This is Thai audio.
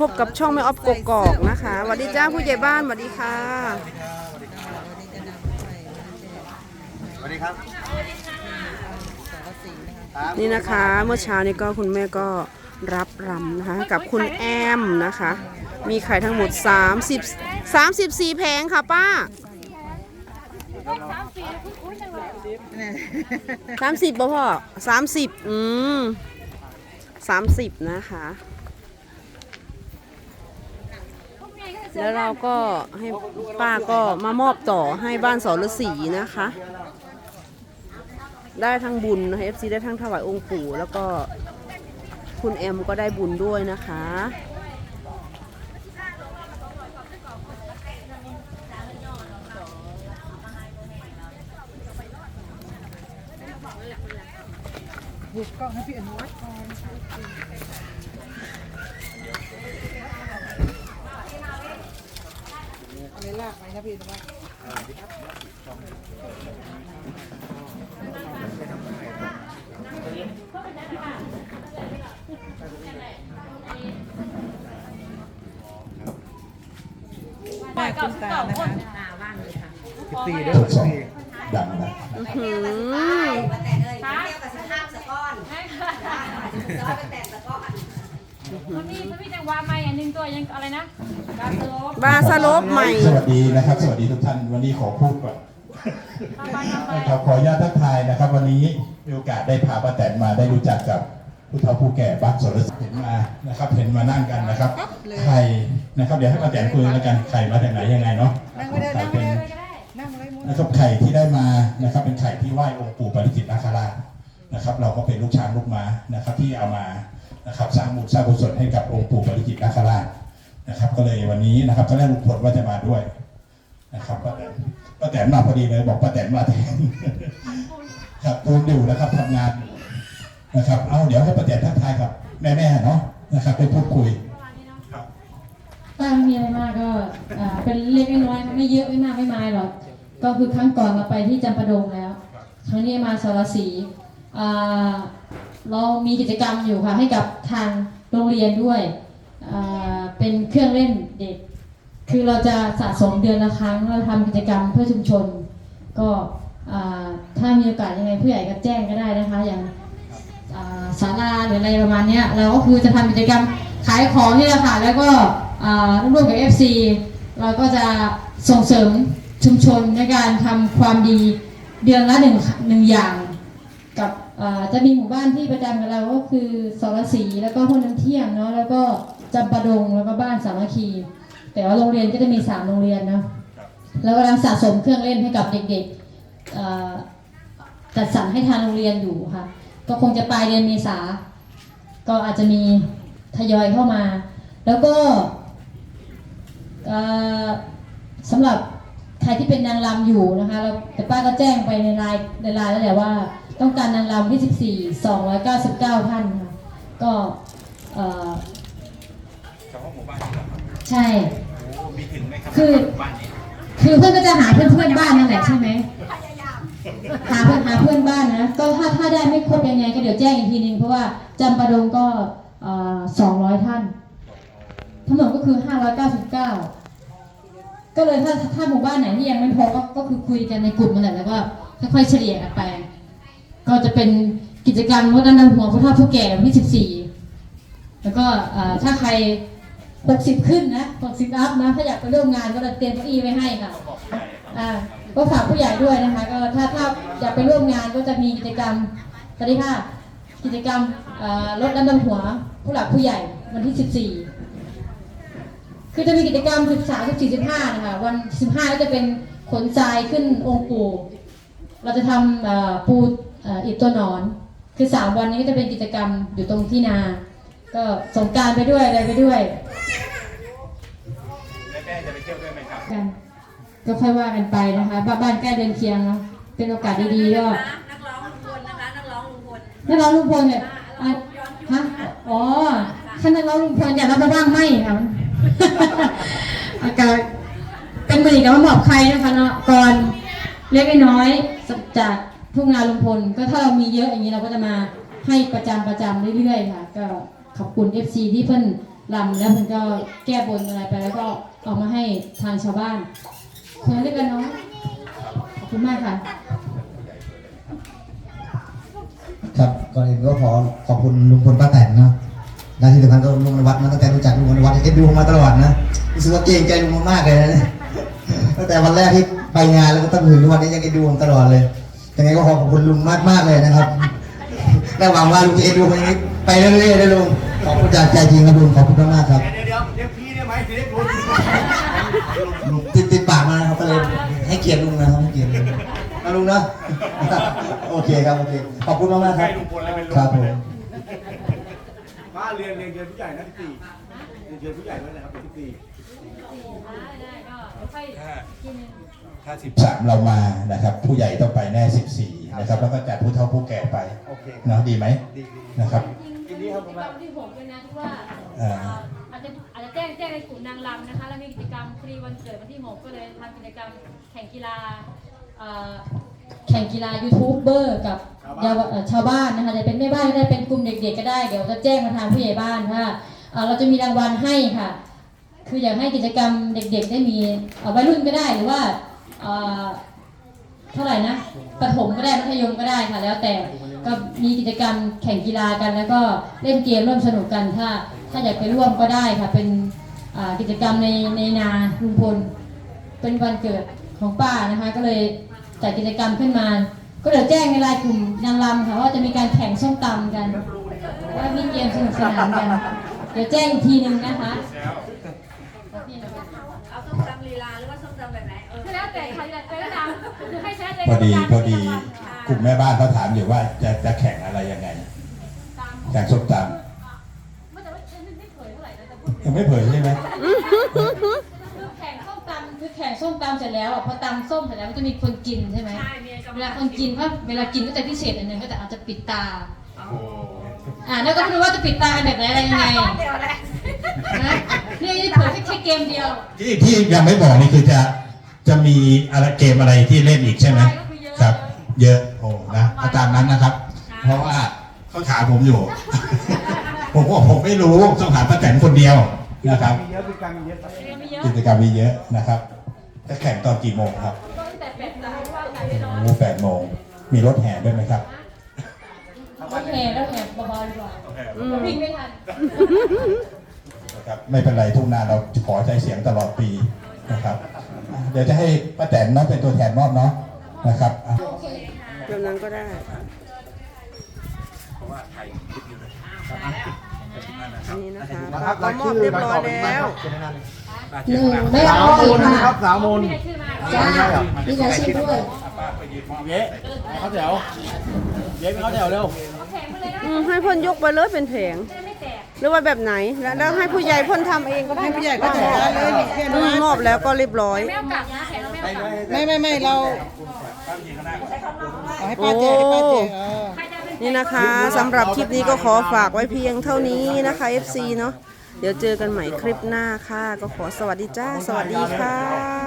พบกับช่องแม่ออฟกกอกนะคะสวัสดีจ้าผู้ใหญ่บ้านสวัสดีค่ะ สวัสดีครับครับนี่นะคะเมื่อเช้านี้ก็คุณแม่ก็รับรำนะคะกับคุณแอมนะคะ มีไข่ทั้งหมด 30 34 แผงค่ะป้า 30บ่พ่อ30 อืม30 นะคะ แล้วเราก็ให้ป้าก็มามอบต่อให้บ้านสรศรีนะคะ ได้ทั้งบุญนะคะ FC ได้ทั้งถวายองค์ปู่แล้วก็คุณแอมก็ได้บุญด้วยนะคะกกล้องให้พี่อนุวัฒน์ ก่อนอะไรลากไปนะพี่อนุวัฒน์แม่คุณตานะคะสิบสี่เด้อทดสิสบอบสี่ดังนะอื้อหือมาแต่เลยเที่ยวกับสภาพสะก้อนซอยไปแต่สะก้อน มันมีมันมีจังหวะใหม่อันหนึงตัวยังอะไรนะกาสโลปบาสโลปใหม่ สวัสดีนะครับ สวัสดีทุกท่านวันนี้ขอพูดก่อนทำไปทำไปนะครับขออนุญาตทักทายนะครับ วันนี้มีโอกาสได้พาป้าแตนมาได้รู้จักกับผู้เฒ่าผู้แก่บ้านสรศรีเห็นมานะครับ เห็นมานั่งกันนะครับใครนะครับเดี๋ยวให้ป้าแตนคุยแล้วกันใครมาจากไหนยังไงเนาะนั่งไม่ได้ใครนั่งเป็ไม่นได้นั่งไม่ได้มุ้งนะครับไข่ที่ได้มานะครับเป็นไข่ที่ไหว้องค์ปู่ปาริจิตนาคราชนะครับ เราก็เป็นลูกช้างลูกม้านะครับ ที่เอามา นะครับสร้างบุญสร้างกุศลให้กับองค์ปู่ปาริจิตนาคราชนะครับ ก็เลยวันนี้นะครับก็ได้ลุงพลว่าจะมาด้วยนะครับป้าแตนป้าแตนมาพอดีเลย บอกป้าแตนมาแทนครับตูนอยู่นะครับทำงานอยู่นะครับ เอาเดี๋ยวให้ป้าแตนทักทายกับแม่ๆเนาะนะครับไปพูดคุยครับป้าไม่มีอะไรมากก็อ่าเป็นเล็กน้อยไม่เยอะไม่มากไม่มายหรอกก็คือครั้งก่อนมาไปที่จำปาดงแล้ว ครั้งนี้มาสรศรีอ่า เรามีกิจกรรมอยู่ค่ะให้กับทางโรงเรียนด้วยเป็นเครื่องเล่นเด็ก คือเราจะสะสมเดือนละครั้งเราทำกิจกรรมเพื่อชุมชน ก็ถ้ามีโอกาสยังไงผู้ใหญ่ก็แจ้งก็ได้นะคะ อย่างอ่าศาลาหรืออะไรประมาณนี้เราก็คือจะทำกิจกรรมขายของนี่แหละค่ะแล้วก็ร่วมกับ FC เราก็จะส่งเสริมชุมชนในการทำความดีเดือนละหนึ่งหนึ่งอย่างกับ จะมีหมู่บ้านที่ประจำกับเราก็คือสรศรีแล้วก็ห้วยน้ำเที่ยงเนาะแล้วก็จำปาดงแล้วก็บ้านสามัคคี แต่ว่าโรงเรียนก็จะมีสามโรงเรียนเนาะแล้วกำลังสะสมเครื่องเล่นให้กับเด็กๆเอ่อจัดสรรให้ทางโรงเรียนอยู่ค่ะ ก็คงจะปลายเดือนเมษาก็อาจจะมีทยอยเข้ามา แล้วก็เอ่อสำหรับใครที่เป็นนางรำอยู่นะคะแล้วแต่ป้าก็แจ้งไปในไลน์ในไลน์แล้วแหละว่า ต้องการนางรำที่14 299ท่านค่ะ ก็เอ่อเฉพาะหมู่บ้านนี้เหรอครับใช่ โอ้มีถึงไหมครับคือ หมู่บ้านนี้คือเพื่อนก็จะหาเพื่อนเพื่อนบ้านนั่นแหละใช่ไหมหาเพื่อนหาเพื่อนบ้านนะ ก็ถ้าถ้าได้ไม่ครบยังไงก็เดี๋ยวแจ้งอีกทีนึงเพราะว่าจำปาดงก็สองร้อยท่าน ทั้งหมดก็คือห้าร้อยเก้าสิบเก้าก็เลยถ้าถ้าหมู่บ้านไหนที่ยังไม่พอก็ก็คือคุยกันในกลุ่มนั่นแหละแล้วก็ค่อยๆเฉลี่ยกันไป ก็จะเป็นกิจกรรมวัฒนธรรมหัวผู้เฒ่าผู้แก่วันที่สิบสี่แล้วก็ถ้าใครหกสิบขึ้นนะหกสิบอัพนะถ้าอยากไปร่วมงานก็จะเตรียมเก้าอี้ไว้ให้ค่ะก็ฝากผู้ใหญ่ด้วยนะคะ ก็ถ้าถ้าอยากไปร่วมงานก็จะมีกิจกรรมสวัสดีค่ะกิจกรรมลดน้ำดำหัวผู้หลักผู้ใหญ่วันที่สิบสี่คือจะมีกิจกรรมสิบสามสิบสี่สิบห้านะคะ วันสิบห้าก็จะเป็นขนทรายขึ้นองค์ปู่ เราจะทำปู อ่ออิฐตัวหนอน คือสามวันนี้ก็จะเป็นกิจกรรมอยู่ตรงที่นา ก็สงกรารไปด้วยอะไรไปด้วยแม่ๆจะไปเที่ยวด้วยไหมครับกันก็ค่อยว่ากันไปนะคะบ้านบ้านใกล้เดินเคียงเนาะเป็นโอกาสดีๆก็นักร้องลุงพลนะคะนักร้องลุงพลนักร้องลุงพลเนี่ยอะฮะอ๋อถ้านักร้องลุงพลอยากรับมาบ้างไหมครับอากาศเป็นมือกับมาหมอบใครนะคะเนาะก่อนเล็กๆน้อยๆจาก ทุ่งนาลุงพลก็ถ้าเรามีเยอะอย่างนี้เราก็จะมาให้ประจำประจำเรื่อยๆค่ะ ก็ขอบคุณ FC ที่เพิ่นลำแล้วมันก็แก้บนอะไรไปแล้วก็เอามาให้ทางชาวบ้านคนนั้นเรียกันน้องขอบคุณมากค่ะ ครับก่อนอื่นก็ขอขอบคุณลุงพลป้าแตนนะและที่สำคัญก็ลุงนวัดนะตั้งแต่รู้จักลุงนวัดเอ็นดูมาตลอดนะรู้สึกว่าเกรงใจลุงมากๆเลยนะตั้งแต่วันแรกที่ไปงานแล้วก็ตั้งถึงทุกวันนี้ยังเอ็นดูตลอดเลย ยังไงก็ขอขอบคุณลุงมากๆเลยนะครับและหวังว่าลุงจะเอ็นดูคนนี้ไปเรื่อยๆนะลุงขอบคุณจากใจจริงครับลุงขอบคุณมากๆครับเดี๋ยวเดี๋ยวเดี๋ยวพี่ได้ไหมพี่ได้รู้ลุงติดติดปากมานะครับก็เลยให้เกียรติลุงนะครับให้เกียรติลุงนะลุงนะโอเคครับโอเคขอบคุณมากๆครับให้ลุงพลแล้วเป็นลุงครับผมป้าเรียนเรียนเรียนผู้ใหญ่นะพี่ตีเรียนเรียนผู้ใหญ่ด้วยนะครับพี่ตี ถ้า 13 เรามานะครับ ผู้ใหญ่ต้องไปแน่ 14 นะครับ แล้วก็จัดผู้เฒ่าผู้แก่ไปโอเคเนาะดีไหมนะครับยินดีครับผมกิจกรรมวันที่หกด้วยนะที่ว่าเอ่อเอ่อ อาจจะอาจจะแจ้งแจ้งในกลุ่มนางรำนะคะ แล้วมีกิจกรรมฟรีวันเกิดวันที่หกก็เลยทำกิจกรรมแข่งกีฬาเอ่อแข่งกีฬายูทูบเบอร์กับเยาวเอ่อชาวบ้านนะคะจะเป็นแม่บ้านก็ได้เป็นกลุ่มเด็ก ๆ ก็ได้เดี๋ยวจะแจ้งมาทางผู้ใหญ่บ้านว่าเอ่อเราจะมีรางวัลให้ค่ะ คืออยากให้กิจกรรมเด็ก ๆ ได้มีเอ่อวัยรุ่นก็ได้หรือว่า เอ่อเท่าไหร่นะประถมก็ได้มัธยมก็ได้ค่ะ แล้วแต่ก็มีกิจกรรมแข่งกีฬากัน แล้วก็เล่นเกมร่วมสนุกกันถ้า ถ้าอยากไปร่วมก็ได้ค่ะ เป็นกิจกรรมในในนาลุงพลเป็นวันเกิดของป้านะคะ ก็เลยจัดกิจกรรมขึ้นมา ก็เดี๋ยวแจ้งในไลน์กลุ่มนางรำค่ะว่าจะมีการแข่งส้มตำกันว่ามีเกมสนุกสนานกันเดี๋ยวแจ้งอีกทีหนึ่งนะคะ พอดีกรรมพอการดีเป็นรางวัลกลุ่มแม่บ้านเขาถามอยู่ว่าจะจะแข่งอะไรยังไงแข่งส้มตไม่แต่ว่าไม่ไม่เผยเท่าไหร่นะแต่พูดำยังไม่เผยใช่ไหมคือแข่งส้มตำคือแข่งส้มตำเสร็จแล้วอะพอตำส้มเสร็จแล้วมันจะมีคนกินใช่ไหมใช่มีกรรมเวลาการคนกินว่าเวลากินก็จะพิเศษอันหนึ่งก็จะอาจจะปิดตาอ่าแล้วก็ไม่รู้ว่าจะปิดตากันแบบไหนอะไรยังไงก้อนเดียวแหละนะนี่นี่เปิดแค่แค่เกมเดียว ที่ที่ยังไม่บอกนี่คือจะ จะมีอะไรเกมอะไรที่เล่นอีกใช่ไหมก็คือเยอะครับ เยอะโอ้นะเอาตามนั้นนะครับ เพราะว่าเขาถามผมอยู่ ผมบอกผมไม่รู้ต้องถามป้าแตนคนเดียวนะครับมีเยอะคือการมีเยอะครับเตรียมไม่เยอะกิจกรรมมีเยอะนะครับจะแข่งตอนกี่โมงครับก็ตั้งแต่แปดโมงว่าใครไม่นอนโอ้แปดโมงมีรถแห่ด้วยไหมครับโอเคแล้วแอบเบาๆดีกว่าวิ่งไม่ทันนะครับไม่เป็นไรทุกนาเราขอใช้เสียงตลอดปีนะครับอะ เดี๋ยวจะให้ป้าแตนเนาะเป็นตัวแทนมอบเนาะนะครับอะแบบนั้นก็ได้นี่นะคะป้าก็มอบเรียบร้อยแล้วหนึ่งไม่เอาอีกค่ะสาวมนมีใครชื่อมาจ้ามีอาชีพด้วยเย้เขาแถวเย้ไปเขาแถวเร็วแข่งไปเลยนะอืมให้พ่นยกไปเลยเป็นแผง หรือว่าแบบไหนแล้วแล้วให้ผู้ใหญ่พ่นทำเองก็ได้ให้ผู้ใหญ่ก็จัดการเลยนี่แค่อืนั้มนมอบแล้วก็เรียบร้อยไม่เอากลับนะแข่งเราไม่เอากลับไม่ไม่ไม่เราเอาให้ป้าเจให้ป้าเจเออใครจะเป็นนี่นะคะสำหรับคลิปนี้ก็ขอฝากไว้เพียงเท่านี้นะคะ FC เนาะเดี๋ยวเจอกันใหม่คลิปหน้าค่ะ ก็ขอสวัสดีจ้า สวัสดีค่ะ